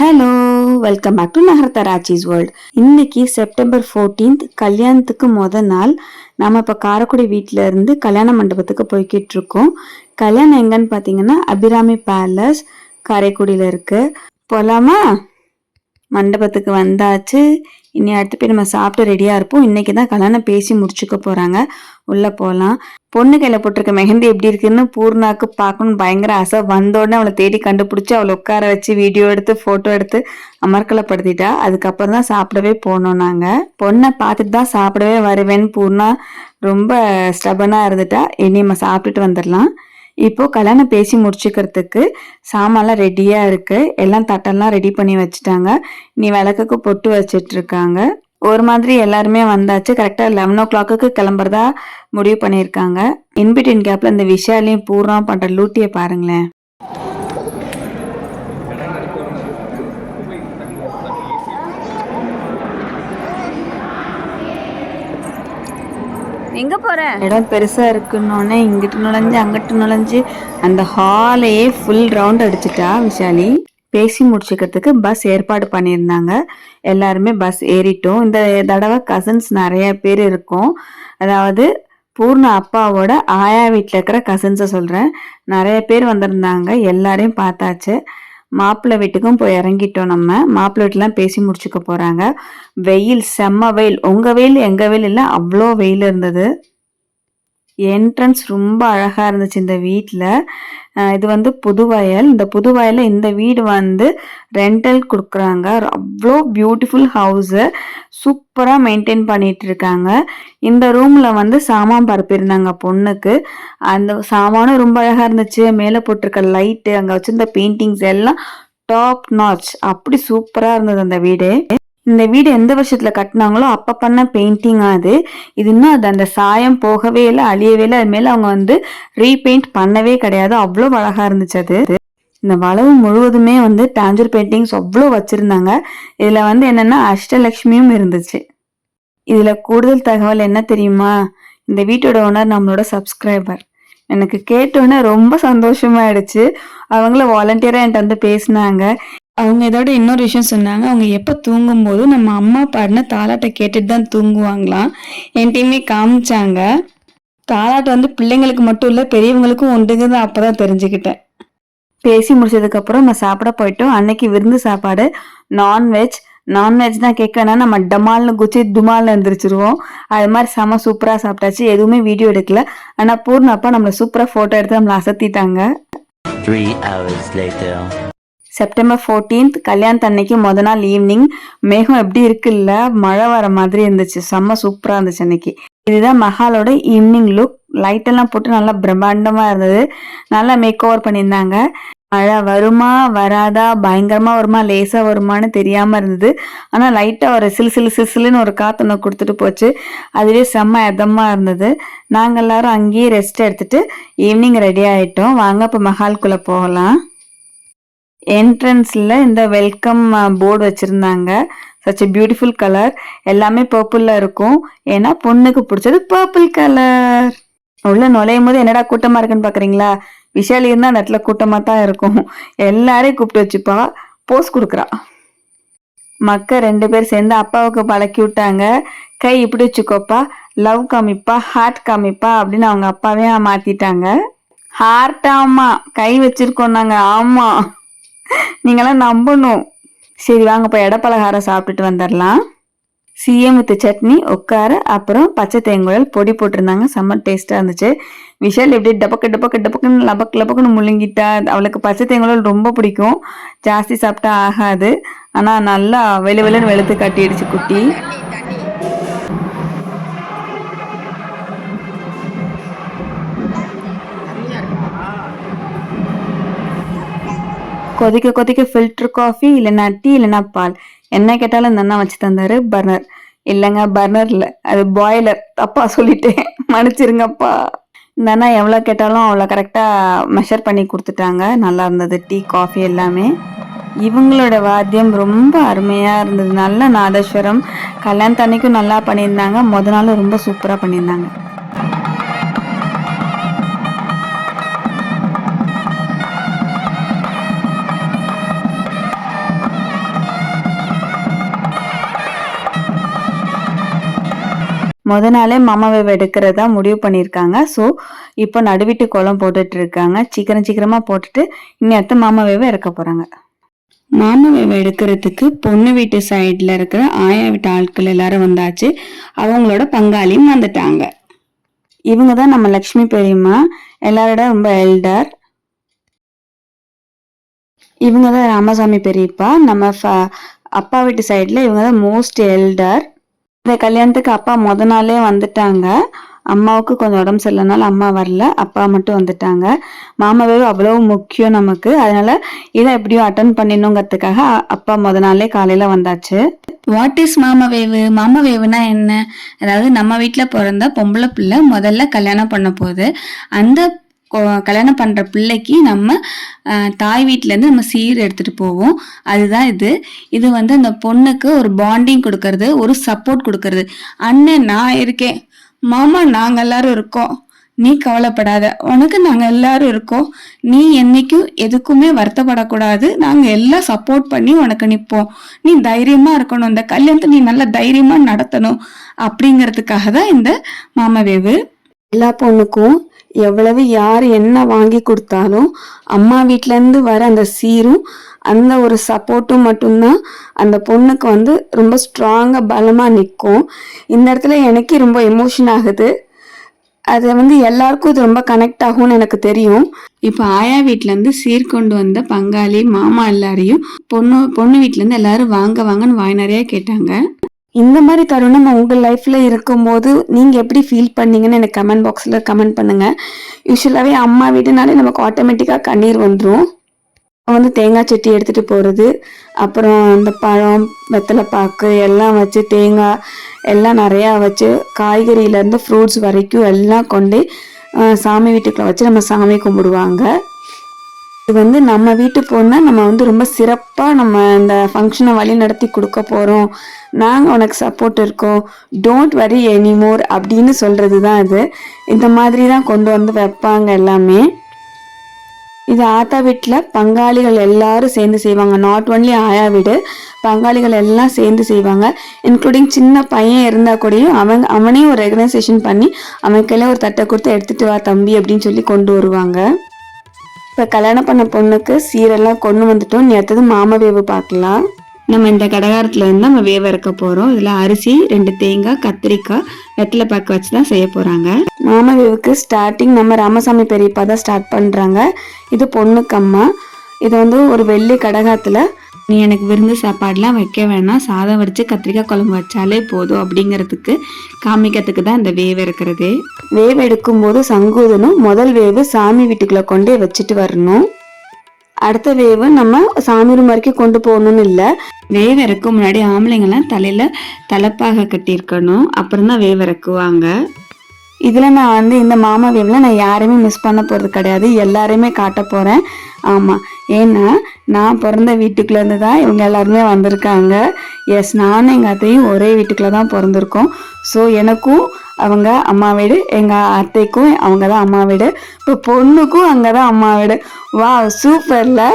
Hello welcome back to நகரத்த ராச்சிஸ் world இன்னைக்கு செப்டம்பர் 14th கல்யாணத்துக்கு முத நாள். நம்ம இப்போ காரைக்குடி வீட்டில் இருந்து கல்யாண மண்டபத்துக்கு போய்கிட்டு இருக்கோம். கல்யாணம் எங்கன்னு பார்த்தீங்கன்னா அபிராமி பேலஸ் காரைக்குடியில் இருக்கு. போலாமா? மண்டபத்துக்கு வந்தாச்சு. இனி அடுத்து போய் நம்ம சாப்பிட்டு ரெடியாக இருப்போம். இன்னைக்கு தான் கல்யாணம் பேசி முடிச்சுக்க போகிறாங்க உள்ளே போகலாம் பொண்ணு கையில் போட்டிருக்க மெஹந்தி எப்படி இருக்குன்னு பூர்ணாக்கு பார்க்கணும்னு பயங்கர ஆசை. வந்த உடனே அவளை தேடி கண்டுபிடிச்சி அவளை உட்கார வச்சு வீடியோ எடுத்து ஃபோட்டோ எடுத்து அமர்க்கலப்படுத்திட்டா. அதுக்கப்புறம் தான் சாப்பிடவே போனோம் நாங்கள் பொண்ணை பார்த்துட்டு தான் சாப்பிடவே வருவேன்னு பூர்ணா ரொம்ப ஸ்டபனாக இருந்துட்டா. இனி நம்ம சாப்பிட்டுட்டு வந்துடலாம். இப்போ கல்யாணம் பேசி முடிச்சுக்கிறதுக்கு சாமான்லாம் ரெடியா இருக்கு. எல்லாம் தட்டெல்லாம் ரெடி பண்ணி வச்சுட்டாங்க. நீ விளக்குக்கு பொட்டு வச்சிட்டு இருக்காங்க. ஒரு மாதிரி எல்லாருமே வந்தாச்சு. கரெக்டாக லெவன் ஓ கிளாக்கு கிளம்புறதா முடிவு பண்ணியிருக்காங்க. இன்பிட்வீன் கேப்ல இந்த விஷாலையும் பூர்ணம் பண்ற லூட்டியை பாருங்களேன். எங்க போற? இடம் பெருசா இருக்குன்னொன்னே இங்கிட்டு நுழைஞ்சு அங்கிட்டு நுழைஞ்சு அந்த ஹாலையே ஃபுல் ரவுண்ட் அடிச்சிட்டா விஷாலி. பேசி முடிச்சுக்கிறதுக்கு பஸ் ஏற்பாடு பண்ணியிருந்தாங்க. எல்லாருமே பஸ் ஏறிட்டோம். இந்த தடவை கசின்ஸ் நிறைய பேர் இருக்கும். அதாவது பூர்ண அப்பாவோட ஆயா வீட்டில் இருக்கிற கசின்ஸை சொல்கிறேன் நிறைய பேர் வந்திருந்தாங்க. எல்லாரையும் பார்த்தாச்சு. மாப்பிள்ளை வீட்டுக்கும் போய் இறங்கிட்டோம் நம்ம. மாப்பிள்ளை வீட்டுலாம் பேசி முடிச்சுக்க போகிறாங்க வெயில் செம்ம வெயில். உங்கள் வெயில் எங்கள் வெயில் இல்லை அவ்வளோ வெயில் இருந்தது. என்ட்ரன்ஸ் ரொம்ப அழகாக இருந்துச்சு இந்த வீட்டில் இது வந்து புதுவயல் இந்த புதுவயலில் இந்த வீடு வந்து ரெண்டல் கொடுக்குறாங்க. அவ்வளோ பியூட்டிஃபுல் ஹவுஸு சூப்பராக மெயின்டைன் பண்ணிட்டு இருக்காங்க இந்த ரூமில் வந்து சாமான் பரப்பியிருந்தாங்க பொண்ணுக்கு. அந்த சாமானும் ரொம்ப அழகாக இருந்துச்சு. மேலே போட்டிருக்க லைட்டு அங்கே வச்சிருந்த பெயிண்டிங்ஸ் எல்லாம் டாப் நாச் அப்படி சூப்பராக இருந்தது அந்த வீடு. இந்த வீடு எந்த வருஷத்துல கட்டினாங்களோ அப்ப பண்ண பெயிண்டிங் அது. இது இன்னும் அது அந்த சாயம் போகவே இல்லை அழியவே இல்லை. அது மேல அவங்க வந்து ரீபெயிண்ட் பண்ணவே கிடையாது. அவ்வளோ அழகா இருந்துச்சு அது. இந்த வளவு முழுவதுமே வந்து டாஞ்சர் பெயிண்டிங்ஸ் அவ்வளோ வச்சிருந்தாங்க. இதுல வந்து என்னன்னா அஷ்டலக்ஷ்மியும் இருந்துச்சு. இதுல கூடுதல் தகவல் என்ன தெரியுமா? இந்த வீட்டோட ஓனர் நம்மளோட சப்ஸ்கிரைபர் எனக்கு கேட்டோன்னே ரொம்ப சந்தோஷமாயிடுச்சு. அவங்கள வாலண்டியராக என்கிட்ட வந்து பேசினாங்க. அவங்க இதோட இன்னொரு விஷயம் சொன்னாங்க அவங்க எப்போ தூங்கும்போது நம்ம அம்மா பாடின தாலாட்டை கேட்டுட்டு தான் தூங்குவாங்களாம். என்கிட்டயுமே காமிச்சாங்க. தாலாட்டு வந்து பிள்ளைங்களுக்கு மட்டும் இல்லை பெரியவங்களுக்கும் உண்டுங்கிறது அப்போ தான் தெரிஞ்சுக்கிட்டேன். பேசி முடிச்சதுக்கப்புறம் நம்ம சாப்பிட போயிட்டோம். அன்னைக்கு விருந்து சாப்பாடு நான்வெஜ் நான்வெஜ் தான் கேட்கனா நம்ம டமால்னு குச்சி துமால்னு எந்திரிச்சிருவோம். அது மாதிரி செம சூப்பராக சாப்பிட்டாச்சு. எதுவுமே வீடியோ எடுக்கல. ஆனால் பூர்ணப்பா நம்மளை சூப்பராக ஃபோட்டோ எடுத்து நம்மளை அசத்திட்டாங்க. செப்டம்பர் 14th கல்யாணத்து அன்னைக்கு முத நாள் ஈவினிங் மேகம் எப்படி இருக்குல்ல? மழை வர மாதிரி இருந்துச்சு. செம்ம சூப்பராக இருந்துச்சு அன்னைக்கு. இதுதான் மஹாலோட ஈவினிங் லுக் லைட்டெல்லாம் போட்டு நல்லா பிரம்மாண்டமாக இருந்தது. நல்லா மேக் ஓவர் பண்ணியிருந்தாங்க. மழை வருமா வராதா? பயங்கரமாக வருமா? லேசாக வருமான்னு தெரியாமல் இருந்தது. ஆனால் லைட்டாக ஒரு சிலு சிலு சிலு சிலுன்னு ஒரு ஒன்று கொடுத்துட்டு போச்சு. அதுவே செம்ம எதமாக இருந்தது. நாங்கள் எல்லாரும் அங்கேயே ரெஸ்ட் எடுத்துட்டு ஈவினிங் ரெடி ஆகிட்டோம் வாங்க இப்போ மஹால்குள்ளே போகலாம். என்ட்ரன்ஸில் இந்த வெல்கம் போர்டு வச்சுருந்தாங்க. சச் எ பியூட்டிஃபுல் கலர் எல்லாமே பர்பிளில் இருக்கும். ஏன்னா பொண்ணுக்கு பிடிச்சது பர்பிள் கலர் உள்ளே நுழையும் போது என்னடா கூட்டமாக இருக்குன்னு பார்க்குறீங்களா விஷாலி இருந்தால் அந்த இடத்துல கூட்டமாக தான் இருக்கும். எல்லாரையும் கூப்பிட்டு வச்சுப்பா. போஸ் கொடுக்குறா. மக்க ரெண்டு பேர் சேர்ந்து அப்பாவுக்கு பழக்கி விட்டாங்க. கை இப்படி வச்சுக்கோப்பா. லவ் காமிப்பா. ஹார்ட் காமிப்பா. அப்படின்னு அவங்க அப்பாவே மாற்றிட்டாங்க ஹார்ட் ஆமாம் கை வச்சிருக்கோம் நாங்கள் ஆமாம் நீங்களாம் நம்பணும். சரி வாங்க போய் இடப்பலகாரம் சாப்பிட்டுட்டு வந்துடலாம். சிஎம் வித்து சட்னி உட்கார அப்புறம் பச்சை தேங்குழல் பொடி போட்டிருந்தாங்க. செம்ம டேஸ்ட்டாக இருந்துச்சு. விஷால் எப்படி டபக்கு டபக்கு டபக்குன்னு லபக்கு லபக்குன்னு முழுங்கிட்டா அவளுக்கு பச்சை தேங்குழல் ரொம்ப பிடிக்கும். ஜாஸ்தி சாப்பிட்டா ஆகாது. ஆனால் நல்லா வெளு வெளுன்னு வெளுத்து கட்டிடுச்சு குட்டி. கொதிக்க கொதிக்க ஃபில்டர் காஃபி இல்லைன்னா டீ இல்லைன்னா பால். என்ன கேட்டாலும் இந்த அண்ணா வச்சு தந்தாரு பர்னர் இல்லைங்க பர்னர் இல்லை. அது பாய்லர் தப்பா சொல்லிட்டேன். மன்னிச்சிருங்கப்பா. இந்த அண்ணா எவ்வளோ கேட்டாலும் அவ்வளோ கரெக்டாக மெஷர் பண்ணி கொடுத்துட்டாங்க. நல்லா இருந்தது டீ காஃபி எல்லாமே. இவங்களோட வாத்தியம் ரொம்ப அருமையாக இருந்தது. நல்ல நாதஸ்வரம். கல்யாணத்தன்னைக்கும் நல்லா பண்ணியிருந்தாங்க. முத நாள் ரொம்ப சூப்பராக பண்ணியிருந்தாங்க. முத நாளே மாமா வேவ எடுக்கிறதா முடிவு பண்ணியிருக்காங்க. ஸோ இப்போ நடுவிட்டு கோலம் போட்டுட்டு இருக்காங்க சீக்கிரம் சீக்கிரமா போட்டுட்டு இனி அடுத்த மாமா வேவ இறக்க போறாங்க. மாமா வேவ எடுக்கிறதுக்கு பொண்ணு வீட்டு சைடில் இருக்கிற ஆயா வீட்டு ஆட்கள் எல்லாரும் வந்தாச்சு. அவங்களோட பங்காளியும் வந்துட்டாங்க. இவங்க தான் நம்ம லக்ஷ்மி பெரியம்மா. எல்லாரோட ரொம்ப எல்டர் இவங்க தான் ராமசாமி பெரியப்பா. நம்ம அப்பா வீட்டு சைடில் இவங்க தான் மோஸ்ட் எல்டர் இந்த கல்யாணத்துக்கு அப்பா முத நாளே வந்துட்டாங்க. அம்மாவுக்கு கொஞ்சம் உடம்பு சரியில்லைனால அம்மா வரல. அப்பா மட்டும் வந்துட்டாங்க. மாமாவே அவ்வளோ முக்கியம் நமக்கு. அதனால இதை எப்படியும் அட்டன் பண்ணிடணுங்கிறதுக்காக அ- அப்பா முத நாளே காலையில வந்தாச்சு. வாட் இஸ் மாமாவேவு வேவு? என்ன? அதாவது நம்ம வீட்டில் பிறந்த பொம்பளை பிள்ளை முதல்ல கல்யாணம் பண்ண போகுது. அந்த கல்யாணம் பண்ற பிள்ளைக்கு நம்ம தாய் வீட்டிலேருந்து நம்ம சீர் எடுத்துட்டு போவோம். அதுதான் இது. இது வந்து அந்த பொண்ணுக்கு ஒரு பாண்டிங் கொடுக்கறது ஒரு சப்போர்ட் கொடுக்கறது. அண்ணன் நான் இருக்கேன். மாமா நாங்க எல்லாரும் இருக்கோம். நீ கவலைப்படாத. உனக்கு நாங்க எல்லாரும் இருக்கோம். நீ என்னைக்கும் எதுக்குமே வருத்தப்படக்கூடாது. நாங்க எல்லாம் சப்போர்ட் பண்ணி உனக்கு நிற்போம் நீ தைரியமா இருக்கணும். இந்த கல்யாணத்தை நீ நல்லா தைரியமா நடத்தணும். அப்படிங்கிறதுக்காக தான் இந்த மாமவேவு எல்லா பொண்ணுக்கும் எவ்வளவு யார் என்ன வாங்கி கொடுத்தாலும் அம்மா வீட்டிலேருந்து வர அந்த சீரும் அந்த ஒரு சப்போர்ட்டும் மட்டும்தான் அந்த பொண்ணுக்கு வந்து ரொம்ப ஸ்ட்ராங்காக பலமாக நிற்கும். இந்த இடத்துல எனக்கே ரொம்ப எமோஷன் ஆகுது. அது வந்து எல்லாருக்கும் இது ரொம்ப கனெக்ட் ஆகும்னு எனக்கு தெரியும். இப்போ ஆயா வீட்டிலேருந்து சீர்கொண்டு சீர் கொண்டு வந்த பங்காளி மாமா எல்லாரையும் பொண்ணு பொண்ணு வீட்டிலேருந்து எல்லாரும் வாங்க வாங்கன்னு வாய் நிறைய கேட்டாங்க. இந்த மாதிரி தருணம் உங்கள் லைஃப்பில் இருக்கும்போது நீங்கள் எப்படி ஃபீல் பண்ணீங்கன்னு எனக்கு கமெண்ட் பாக்ஸில் கமெண்ட் பண்ணுங்கள் யூஸ்வலாகவே அம்மா வீடுனாலே நமக்கு ஆட்டோமேட்டிக்காக கண்ணீர் வந்துடும் வந்து தேங்காய் சட்டி எடுத்துகிட்டு போகிறது அப்புறம் இந்த பழம் வெத்தலை பாக்கு எல்லாம் வச்சு தேங்காய் எல்லாம் நிறையா வச்சு காய்கறியிலேருந்து ஃப்ரூட்ஸ் வரைக்கும் எல்லாம் கொண்டு சாமி வீட்டுக்குள்ளே வச்சு நம்ம சாமி கும்பிடுவாங்க. இது வந்து நம்ம வீட்டு பொண்ணை நம்ம வந்து ரொம்ப சிறப்பாக நம்ம இந்த ஃபங்க்ஷனை வழி நடத்தி கொடுக்க போகிறோம் நாங்கள் உனக்கு சப்போர்ட் இருக்கோம். டோன்ட் வரி எனிமோர் அப்படின்னு சொல்கிறது தான் இது. இந்த மாதிரி தான் கொண்டு வந்து வைப்பாங்க எல்லாமே. இது ஆத்தா வீட்டில் பங்காளிகள் எல்லாரும் சேர்ந்து செய்வாங்க. நாட் ஒன்லி ஆயா வீடு பங்காளிகள் எல்லாம் சேர்ந்து செய்வாங்க. இன்க்ளூடிங் சின்ன பையன் இருந்தால் கூடயும் அவன் அவனே ஒரு ரெகனைசேஷன் பண்ணி அவன் கையில் ஒரு தட்டை கொடுத்து எடுத்துகிட்டு வா தம்பி அப்படின்னு சொல்லி கொண்டு வருவாங்க. இப்போ கல்யாணம் பண்ண பொண்ணுக்கு சீரெல்லாம் கொண்டு வந்துட்டோம். நீ அடுத்தது மாம வேவு பார்க்கலாம். நம்ம இந்த கடகாரத்துல இருந்து நம்ம வேவ இறக்க போறோம். இதுல அரிசி ரெண்டு தேங்காய் கத்திரிக்காய் வெத்தலை பாக்கு வச்சு தான் செய்ய போறாங்க. மாம வேவுக்கு ஸ்டார்டிங் நம்ம ராமசாமி பெரியப்பா தான் ஸ்டார்ட் பண்றாங்க. இது பொண்ணுக்கு அம்மா. இது வந்து ஒரு வெள்ளி கடகாத்துல நீ எனக்கு விருந்து சாப்பாடுலாம் வைக்க வேணாம். சாதம் வடிச்சு கத்திரிக்காய் குழம்பு வச்சாலே போதும் அப்படிங்கிறதுக்கு காமிக்கிறதுக்கு தான் இந்த வேவு இருக்கிறது வேவு எடுக்கும்போது சங்கூதனும் முதல் வேவு சாமி வீட்டுக்குள்ள கொண்டே வச்சுட்டு வரணும். அடுத்த வேவு நம்ம சாமி ரூம் வரைக்கும் கொண்டு போகணும்னு இல்லை. வேவு இறக்கும் முன்னாடி ஆம்பளைங்கெல்லாம் தலையில தலைப்பாக கட்டியிருக்கணும். அப்புறம் தான் வேவு இறக்குவாங்க. இதில் நான் வந்து இந்த மாமா வேவில் நான் யாரையுமே மிஸ் பண்ண போகிறது கிடையாது. எல்லாரையுமே காட்ட போகிறேன் ஆமாம் ஏன்னா நான் பிறந்த வீட்டுக்குள்ளேருந்து தான் இவங்க எல்லாருமே வந்திருக்காங்க. எஸ் நானும் எங்கள் அத்தையும் ஒரே வீட்டுக்குள்ளே தான் பிறந்திருக்கோம். ஸோ எனக்கும் அவங்க அம்மா வீடு எங்கள் அத்தைக்கும் அவங்க தான் அம்மா வீடு. இப்போ பொண்ணுக்கும் அங்கே தான் அம்மா வீடு. வா சூப்பரில்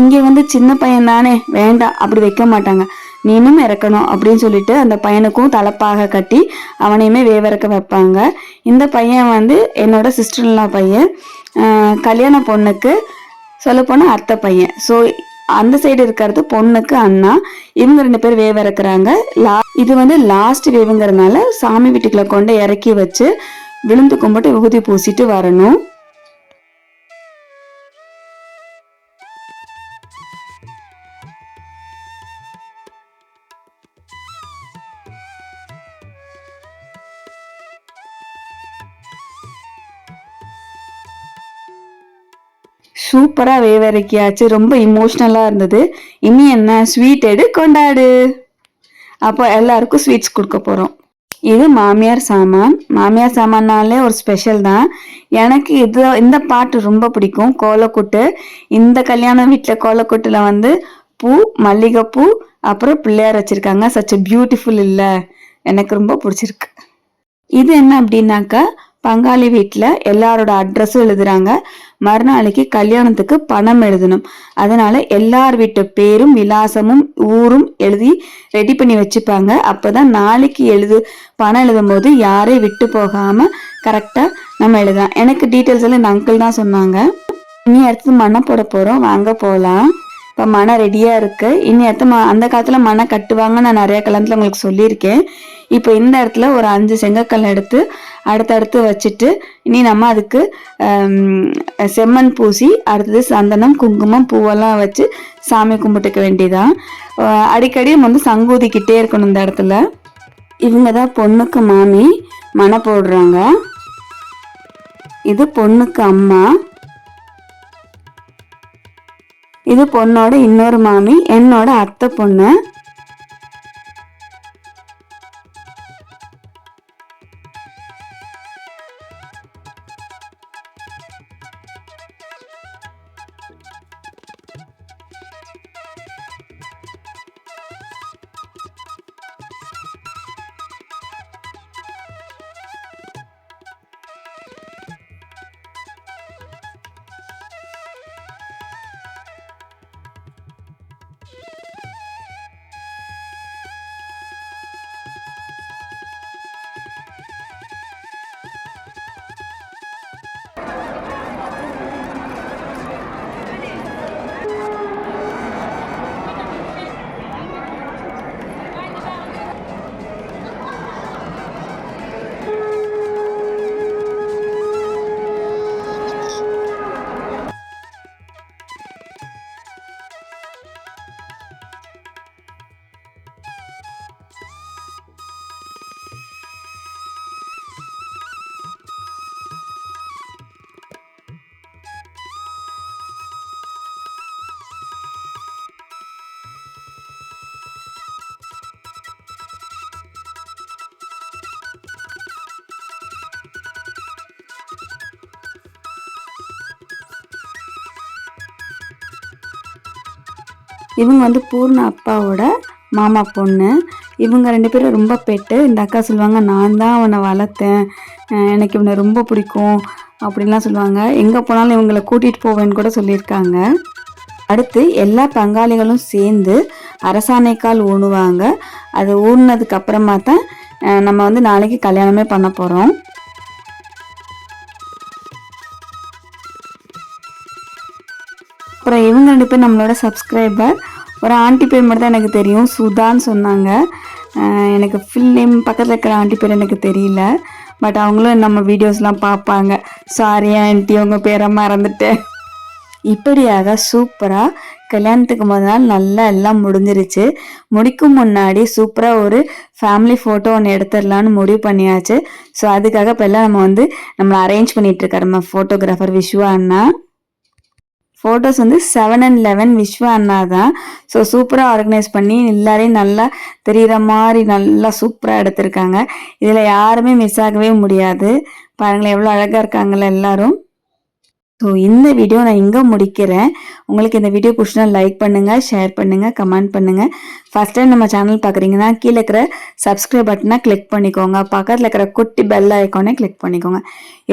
இங்கே வந்து சின்ன பையன் தானே? வேண்டாம் அப்படி வைக்க மாட்டாங்க. நீனும் இறக்கணும் அப்படின்னு சொல்லிட்டு அந்த பையனுக்கும் தலைப்பாக கட்டி அவனையுமே வேவிறக்க வைப்பாங்க. இந்த பையன் வந்து என்னோட சிஸ்டர்லாம் பையன். கல்யாண பொண்ணுக்கு சொல்லப்போனால் அத்தை பையன். ஸோ அந்த சைடு இருக்கிறது பொண்ணுக்கு அண்ணா. இவங்க ரெண்டு பேர் வேவ இறக்குறாங்க லா இது வந்து லாஸ்ட் வேவுங்கிறதுனால சாமி வீட்டுக்குள்ள கொண்டு இறக்கி வச்சு விழுந்து கும்பிட்டு விகுதி பூசிட்டு வரணும். சூப்பராக வேவரைக்கியாச்சு. ரொம்ப இமோஷ்னலாக இருந்தது. இனி என்ன? ஸ்வீட் எடு கொண்டாடு. அப்போ எல்லாருக்கும் ஸ்வீட்ஸ் கொடுக்க போகிறோம் இது மாமியார் சாமான். மாமியார் சாமான்னாலே ஒரு ஸ்பெஷல் தான். எனக்கு இது இந்த பாட்டு ரொம்ப பிடிக்கும். கோலக்கூட்டு. இந்த கல்யாண வீட்டில் கோலக்கூட்டில் வந்து பூ மல்லிகைப்பூ அப்புறம் பிள்ளையார் வச்சுருக்காங்க. சச் பியூட்டிஃபுல் இல்லை எனக்கு ரொம்ப பிடிச்சிருக்கு. இது என்ன அப்படின்னாக்கா பங்காளி வீட்டில் எல்லாரோட அட்ரஸும் எழுதுறாங்க. மறுநாளைக்கு கல்யாணத்துக்கு பணம் எழுதணும். அதனால எல்லார் வீட்டு பேரும் விலாசமும் ஊரும் எழுதி ரெடி பண்ணி வச்சுப்பாங்க. அப்பதான் நாளைக்கு எழுது பணம் எழுதும் போது யாரையும் விட்டு போகாம கரெக்டாக நம்ம எழுதலாம். எனக்கு டீட்டெயில்ஸ் எல்லாம் இந்த அங்கிள் தான் சொன்னாங்க. இனி அடுத்து மண்ணை போட போகிறோம் வாங்க போகலாம் இப்போ மனை ரெடியாக இருக்கு. இனி அடுத்து ம அந்த காலத்தில் மனை கட்டுவாங்க நான் நிறைய கலந்தில் உங்களுக்கு சொல்லியிருக்கேன். இப்போ இந்த இடத்துல ஒரு அஞ்சு செங்கக்கல் எடுத்து அடுத்தடுத்து வச்சுட்டு இனி நம்ம அதுக்கு செம்மண் பூசி அடுத்தது சந்தனம் குங்குமம் பூவெல்லாம் வச்சு சாமி கும்பிட்டுக்க வேண்டியதான் அடிக்கடி நம்ம வந்து சங்கூதிக்கிட்டே இருக்கணும் இந்த இடத்துல. இவங்க தான் பொண்ணுக்கு மாமி மனை போடுறாங்க. இது பொண்ணுக்கு அம்மா. இது பொண்ணோட இன்னொரு மாமி என்னோட அத்தை பொண்ணு. இவங்க வந்து பூர்ண அப்பாவோட மாமா பொண்ணு. இவங்க ரெண்டு பேரும் ரொம்ப பெட்டு. இந்த அக்கா சொல்லுவாங்க நான் தான் அவனை வளர்த்தேன். எனக்கு இவனை ரொம்ப பிடிக்கும். அப்படின்லாம் சொல்லுவாங்க. எங்கே போனாலும் இவங்களை கூட்டிகிட்டு போவேன்னு கூட சொல்லியிருக்காங்க. அடுத்து எல்லா பங்காளிகளும் சேர்ந்து அரசாணைக்கால் ஊணுவாங்க. அது ஊறினதுக்கு அப்புறமா தான் நம்ம வந்து நாளைக்கு கல்யாணமே பண்ண போகிறோம் அப்புறம் இவங்க ரெண்டு பேர் நம்மளோட சப்ஸ்கிரைபர் ஒரு ஆண்டி பேர் மட்டும் தான் எனக்கு தெரியும். சுதான்னு சொன்னாங்க. எனக்கு ஃபில் நேம் பக்கத்தில் இருக்கிற ஆண்டி பேர் எனக்கு தெரியல. பட் அவங்களும் நம்ம வீடியோஸ்லாம் பார்ப்பாங்க. சாரி ஆண்டி உங்கள் பேரை மறந்துட்டேன். இப்படியாக சூப்பராக கல்யாணத்துக்கு முதல் நாள் நல்லா எல்லாம் முடிஞ்சிருச்சு. முடிக்கும் முன்னாடி சூப்பராக ஒரு ஃபேமிலி ஃபோட்டோ ஒன்று எடுத்துடலான்னு முடிவு பண்ணியாச்சு. ஸோ அதுக்காக இப்போ எல்லாம் நம்ம வந்து நம்மளை அரேஞ்ச் பண்ணிகிட்டு இருக்காரு நம்ம ஃபோட்டோகிராஃபர் விஸ்வா அண்ணா. ஃபோட்டோஸ் வந்து செவன் அண்ட் லெவன் விஸ்வா அண்ணா தான். ஸோ சூப்பராக ஆர்கனைஸ் பண்ணி எல்லாரையும் நல்லா தெரிகிற மாதிரி நல்லா சூப்பராக எடுத்திருக்காங்க. இதில் யாருமே மிஸ் ஆகவே முடியாது. பாருங்களேன் எவ்வளோ அழகாக இருக்காங்களே எல்லாரும். ஸோ இந்த வீடியோ நான் இங்கே முடிக்கிறேன். உங்களுக்கு இந்த வீடியோ பிடிச்சினா லைக் பண்ணுங்கள் ஷேர் பண்ணுங்கள் கமெண்ட் பண்ணுங்கள் ஃபஸ்ட் டைம் நம்ம சேனல் பார்க்குறீங்கன்னா கீழே இருக்கிற சப்ஸ்கிரைப் பட்டனை கிளிக் பண்ணிக்கோங்க. பக்கத்தில் இருக்கிற குட்டி பெல் ஐக்கானே கிளிக் பண்ணிக்கோங்க.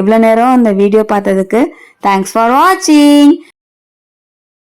இவ்வளோ நேரம் இந்த வீடியோ பார்த்ததுக்கு தேங்க்ஸ் ஃபார் வாட்சிங்